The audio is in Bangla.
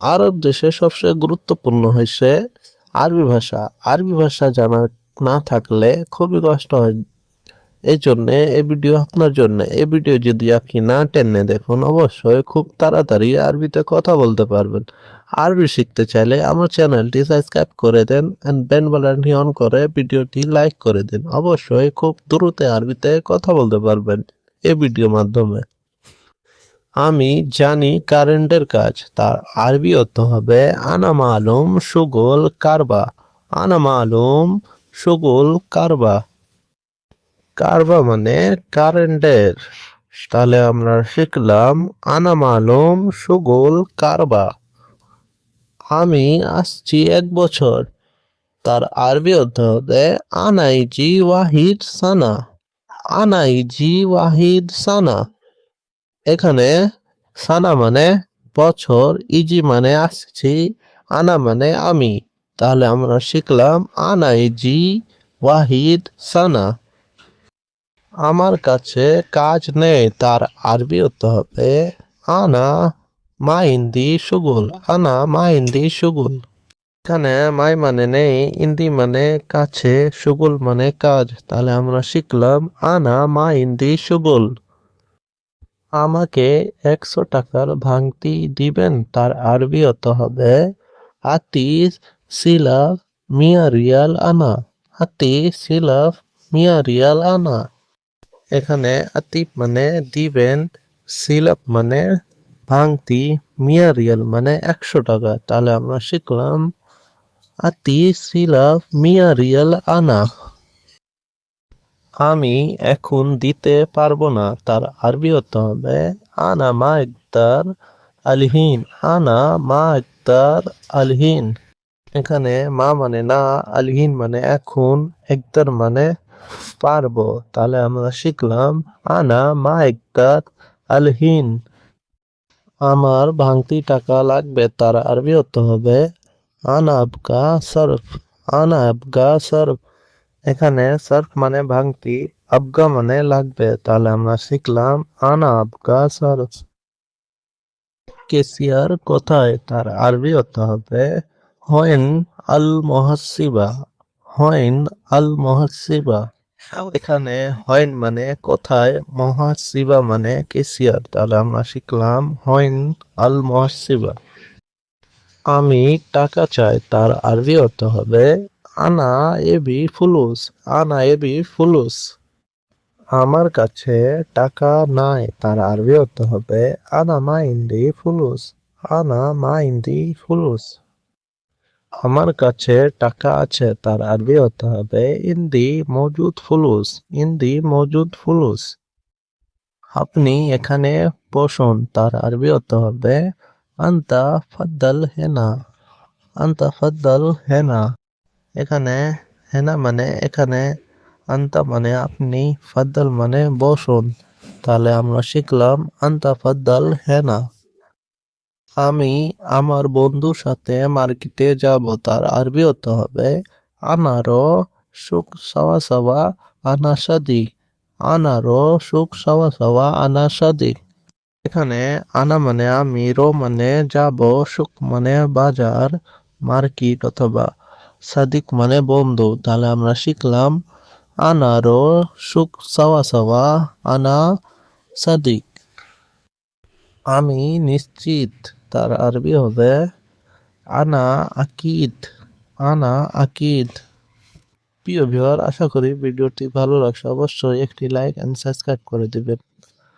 আরব দেশে সবচেয়ে গুরুত্বপূর্ণ হয়েছে আরবি ভাষা। আরবি ভাষা জানা না থাকলে খুবই কষ্ট হয়। এই জন্য এই ভিডিও আপনার জন্য। এই ভিডিও যদি আপনি না টেনে দেখুন, অবশ্যই খুব তাড়াতাড়ি আরবিতে কথা বলতে পারবেন। আরবি শিখতে চাইলে আমার চ্যানেলটি সাবস্ক্রাইব করে দেন অ্যান্ড বেল বাটনটি অন করে ভিডিওটি লাইক করে দিন। অবশ্যই খুব দ্রুত আরবিতে কথা বলতে পারবেন এই ভিডিওর মাধ্যমে। আমি জানি কারেন্টের কাজ, তার আরবি অর্থ হবে আনা মালুম সুগল কারবা। আনা মালুম সুগল কারবা। কারবা মানে কারেন্টের। তাহলে আমরা শিখলাম আনা মালুম সুগল কারবা। আমি আসছি এক বছর। তার আরবি অর্থ হবে আনাইজি ওয়াহিদ সানা। আনাইজি ওয়াহিদ সানা। এখানে সানা মানে বছর, ইজি মানে আসছি, আনা মানে আমি। তাহলে আমরা শিখলাম আনা ইজি, ওয়াহিদ, সানা। আমার কাছে কাজ নেই, তার আরবি হতে হবে আনা মাইন্দি সুগুল, আনা মাইন্দি সুগুল। এখানে মাই মানে নেই, ইন্দি মানে কাছে, সুগুল মানে কাজ। তাহলে আমরা শিখলাম আনা মাইন্দি সুগুল। আমাকে একশো টাকার ভাঙতি দিবেন, তার আরবি অর্থ হবে আতিস সিলাফ মিয়া রিয়াল আনা আতি সিলাফ মিয়া রিয়াল আনা। এখানে আতিফ মানে দিবেন সিলাপ মানে ভাঙতি, মিয়া রিয়াল মানে একশো টাকা। তাহলে আমরা শিখলাম আতি সিলাফ মিয়া রিয়াল আনা। আমি এখন দিতে পারব না। তার আরবি হতে হবে, আনা মা ইকতার আলহীন, আনা মা ইকতার আলহিন। এখানে মা মানে না, আলহীন মানে এখন, একদার মানে পারব। তাহলে আমরা শিখলাম, আনা মা ইকতার আলহিন। আমার ভাঙতি টাকা লাগবে, তার আরবি হতে হবে, আনা আবগা সরফ, আনা আবগা সরফ। এখানে সার্ফ মানে ভাঙতি, আবগা মানে লাগবে। তাহলে আমরা শিখলাম আনা, আবগা, সরফ। কেসিয়ার কোথায়? তার আরবি অর্থ হবে হয়েন আল মহাসিবা হয়েন আল মহাসিবা এখানে হয়েন মানে কোথায়, মহাসিবা মানে কেসিয়ার। তাহলে আমরা শিখলাম হয়েন আল মহাসিবা আমি টাকা চাই, তার আরবি অর্থ হবে আনা এবি ফুলুস, আনা এবি ফুলুস। আমার কাছে টাকা নাই, তার আরবি অর্থ হবে, আনা মা ইন্দি ফুলুস, আনা মা ইন্দি ফুলুস। আমার কাছে টাকা আছে, তার আরবি অর্থ হবে, ইন্দি মজুদ ফুলুস, ইন্দি মজুদ ফুলুস। আপনি এখানে বসুন, তার আরবি অর্থ হবে, আন্তা ফাদ্দাল হেনা, আন্তা ফাদ্দাল হেনা। এখানে হেনা মানে এখানে আন্তা মানে আপনি, ফাদ্দাল মানে বসুন। তাহলে আমরা শিখলাম আন্তা, ফাদ্দাল, হেনা। আমি আমার বন্ধুর সাথে মার্কেটে যাব, তার আরবি অর্থ হবে, আনারো সুখ সাওয়া সাওয়া আনা সাদি আনারো সুখ সাওয়া সাওয়া আনা সাদি এখানে আনা মানে আমি, রো মানে যাব, সুখ মানে বাজার, মার্কেট অথবা সাদিক মানে বন্ধু। তাহলে আমরা শিখলাম আনারো সুখ সাওয়া সাওয়া, আনা সাদিক। আমি নিশ্চিত তার আরবি হবে, আনা আকিদ আনা আকিদ। প্রিয় ভিউয়ার, আশা করি ভিডিওটি ভালো লাগছে। অবশ্যই একটি লাইক এন্ড সাবস্ক্রাইব করে দিবেন।